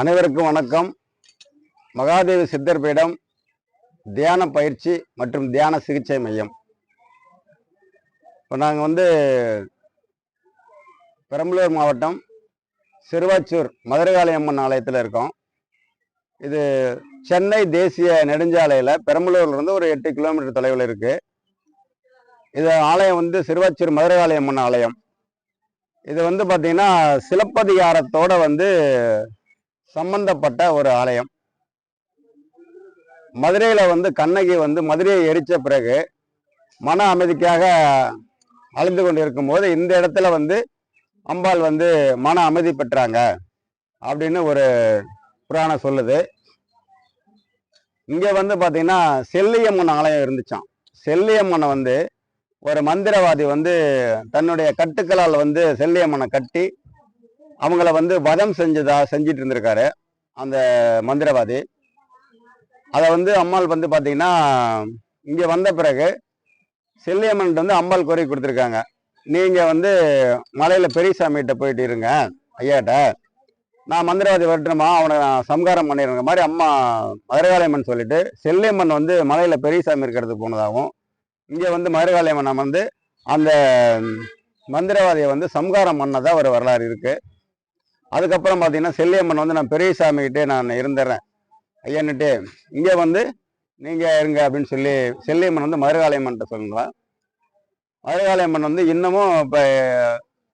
அனைவருக்கும் வணக்கம். மகாதேவி சித்தர் பீடம் தியான பயிற்சி மற்றும் தியான சிகிச்சை மையம். இப்போ நாங்கள் வந்து பெரம்பலூர் மாவட்டம் சிறுவாச்சூர் மதுரகாளி அம்மன் ஆலயத்தில் இருக்கோம். இது சென்னை தேசிய நெடுஞ்சாலையில் பெரம்பலூர்லேருந்து ஒரு எட்டு கிலோமீட்டர் தொலைவில் இருக்குது இது ஆலயம் வந்து சிறுவாச்சூர் மதுரகாளி அம்மன் ஆலயம். இது வந்து பார்த்திங்கன்னா சிலப்பதிகாரத்தோட வந்து சம்பந்தப்பட்ட ஒரு ஆலயம். மதுரையில் வந்து கண்ணகி வந்து மதுரையை எரிச்ச பிறகு மன அமைதிக்காக அழிந்து கொண்டிருக்கும் போது இந்த இடத்துல வந்து அம்பாள் வந்து மன அமைதி பெற்றாங்க அப்படின்னு ஒரு புராணம் சொல்லுது. இங்கே வந்து பார்த்திங்கன்னா செல்லியம்மன் ஆலயம் இருந்துச்சான் செல்லியம்மனை வந்து ஒரு மந்திரவாதி வந்து தன்னுடைய கட்டுக்களால் வந்து செல்லியம்மனை கட்டி அவங்கள வந்து வதம் செஞ்சதா செஞ்சிட்டு இருந்திருக்காரு அந்த மந்திரவாதி. அதை வந்து அம்மாள் வந்து பார்த்தீங்கன்னா இங்கே வந்த பிறகு செல்லியம்மன் வந்து அம்பாள் கோரி கொடுத்துருக்காங்க. நீங்கள் வந்து மலையில் பெரியசாமிகிட்ட போயிட்டு இருங்க ஐயாட்ட. நான் மந்திரவாதி வரட்டுமா அவனை நான் சம்காரம் பண்ணிடுற மாதிரி அம்மா மதுரகாளியம்மன் சொல்லிட்டு செல்லியம்மன் வந்து மலையில் பெரியசாமி இருக்கிறதுக்கு போனதாகவும் இங்கே வந்து மதுரகாளியம்மன் வந்து அந்த மந்திரவாதியை வந்து சம்காரம் பண்ணதாக ஒரு வரலாறு இருக்குது அதுக்கப்புறம் பார்த்தீங்கன்னா செல்லியம்மன் வந்து நான் பெரியசாமிகிட்டே நான் இருந்துடுறேன் ஐயன்னுட்டு இங்கே வந்து நீங்கள் இருங்க அப்படின்னு சொல்லி செல்லியம்மன் வந்து மருகாலயம்மன்ட்ட சொல்லுங்களா மருகாலயம்மன் வந்து இன்னமும் இப்போ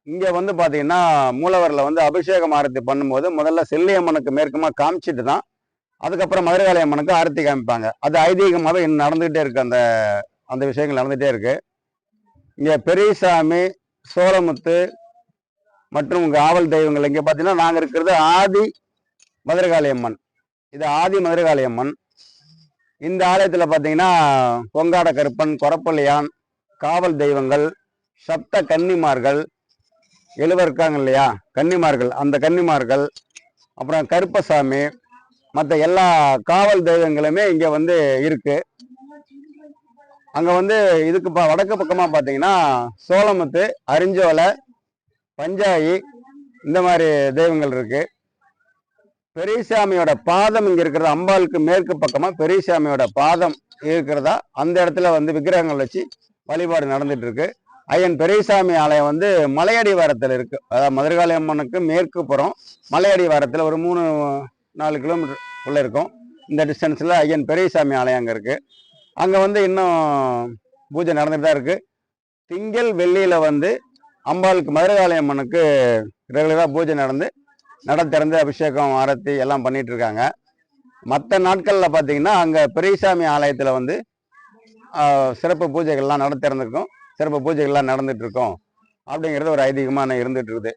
இங்கே வந்து பார்த்தீங்கன்னா மூலவரில் வந்து அபிஷேகம் ஆரத்தி பண்ணும்போது முதல்ல செல்லியம்மனுக்கு மேற்கமாக காமிச்சிட்டு தான் அதுக்கப்புறம் மதுரகாளியம்மனுக்கு ஆரத்தி காமிப்பாங்க. அது ஐதீகமாகவே இன்னும் நடந்துகிட்டே இருக்குது அந்த அந்த விஷயங்கள் நடந்துகிட்டே இருக்குது இங்கே பெரியசாமி சோழமுத்து மற்றும் காவல் தெய்வங்கள். இங்கே பார்த்தீங்கன்னா நாங்கள் இருக்கிறது ஆதி மதுரகாளி அம்மன் இது ஆதி மதுரகாளி அம்மன் இந்த ஆலயத்தில் பார்த்தீங்கன்னா பொங்காட கருப்பன் கொரப்பள்ளியான் காவல் தெய்வங்கள் சப்த கன்னிமார்கள் எழுவர் இருக்காங்க இல்லையா? கன்னிமார்கள் அந்த கன்னிமார்கள் அப்புறம் கருப்பசாமி மற்ற எல்லா காவல் தெய்வங்களுமே இங்கே வந்து இருக்கு. அங்கே வந்து இதுக்கு ப வடக்கு பக்கமாக பார்த்தீங்கன்னா சோளமுத்து அரிஞ்சோலை பஞ்சாயி இந்த மாதிரி தெய்வங்கள் இருக்கு. பெரியசாமியோட பாதம் இங்க இருக்கிறது அம்பாளுக்கு மேற்கு பக்கமா பெரியசாமியோட பாதம் இருக்கிறதா அந்த இடத்துல வந்து விக்கிரகங்கள் வச்சு வழிபாடு நடந்துட்டு இருக்கு. ஐயன் பெரியசாமி ஆலயம் வந்து மலையடி வாரத்தில் இருக்கு. அதாவது மதுரகாளி அம்மனுக்கு மேற்கு புறம் மலையடி வாரத்தில் ஒரு மூணு நாலு கிலோமீட்டர் உள்ள இருக்கும். இந்த டிஸ்டன்ஸில் ஐயன் பெரியசாமி ஆலயம் அங்கே இருக்கு. அங்கே வந்து இன்னும் பூஜை நடந்துட்டு தான் இருக்கு. திங்கள் வெள்ளியில் வந்து அம்பாளுக்கு மதுரகாளி அம்மனுக்கு ரெகுலராக பூஜை நடந்து நட திறந்து அபிஷேகம் ஆரத்தி எல்லாம் பண்ணிட்டு இருக்காங்க மற்ற நாட்களில் பார்த்தீங்கன்னா அங்கே பெரியசாமி ஆலயத்தில் வந்து சிறப்பு பூஜைகள்லாம் நட திறந்துருக்கும். சிறப்பு பூஜைகள்லாம் நடந்துட்டு இருக்கும் அப்படிங்கிறது ஒரு ஐதீகமான இருந்துட்டு இருக்குது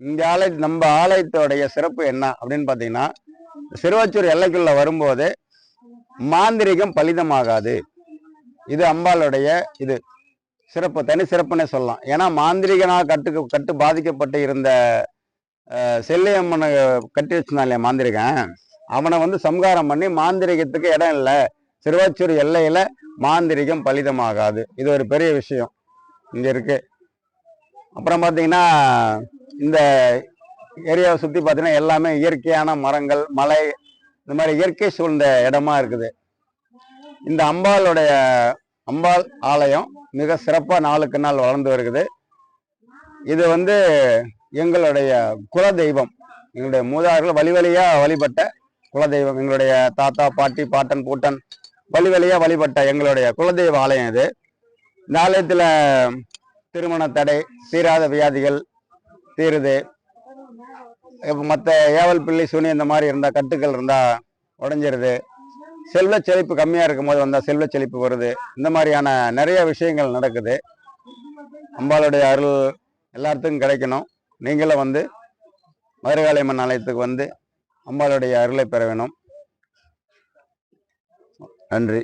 இந்த ஆலய நம்ம ஆலயத்தோடைய சிறப்பு என்ன அப்படின்னு பார்த்தீங்கன்னா சிறுவச்சூர் எல்லைக்குள்ள வரும்போது மாந்திரிகம் பலிதமாகாது. இது அம்பாளுடைய இது. சிறப்பு தனி சிறப்புன்னே சொல்லலாம். ஏன்னா மாந்திரிகனாக கட்டு கட்டு பாதிக்கப்பட்டு இருந்த செல்லையம்மனை செல்லியம்மனை கட்டி வச்சிருந்தான் இல்லையா மாந்திரிகன்? அவனை வந்து சம்காரம் பண்ணி மாந்திரிகத்துக்கு இடம் இல்லை. சிறுவாச்சூர் எல்லையில மாந்திரிகம் பலிதமாகாது. இது ஒரு பெரிய விஷயம். இங்க இருக்கு. அப்புறம் பார்த்தீங்கன்னா இந்த ஏரியாவை சுற்றி பார்த்தீங்கன்னா எல்லாமே இயற்கையான மரங்கள் மலை இந்த மாதிரி இயற்கை சூழ்ந்த இடமா இருக்குது. இந்த அம்பாளுடைய அம்பாள் ஆலயம் மிக சிறப்பாக நாளுக்கு நாள் வளர்ந்து வருகிறது. இது வந்து எங்களுடைய குல தெய்வம் எங்களுடைய மூதாதையர்கள் வழி வழியாக வழிபட்ட குல தெய்வம் எங்களுடைய தாத்தா பாட்டி பாட்டன் பூட்டன் வழி வழியாக வழிபட்ட எங்களுடைய குலதெய்வ ஆலயம் இது. இந்த ஆலயத்தில் திருமண தடை தீராத வியாதிகள் தீருது. மற்ற ஏவல் பிள்ளை சுனி இந்த மாதிரி இருந்தால் கட்டுக்கள் இருந்தால் உடஞ்சிருது. செல்வ செழிப்பு கம்மியாக இருக்கும் போது வந்தால் செல்வ செழிப்பு வருது. இந்த மாதிரியான நிறைய விஷயங்கள் நடக்குது. அம்பாளுடைய அருள் எல்லாத்துக்கும் கிடைக்கணும். நீங்களும் வந்து மதுரகாளியம்மன் ஆலயத்துக்கு வந்து அம்பாளுடைய அருளை பெற வேணும். நன்றி.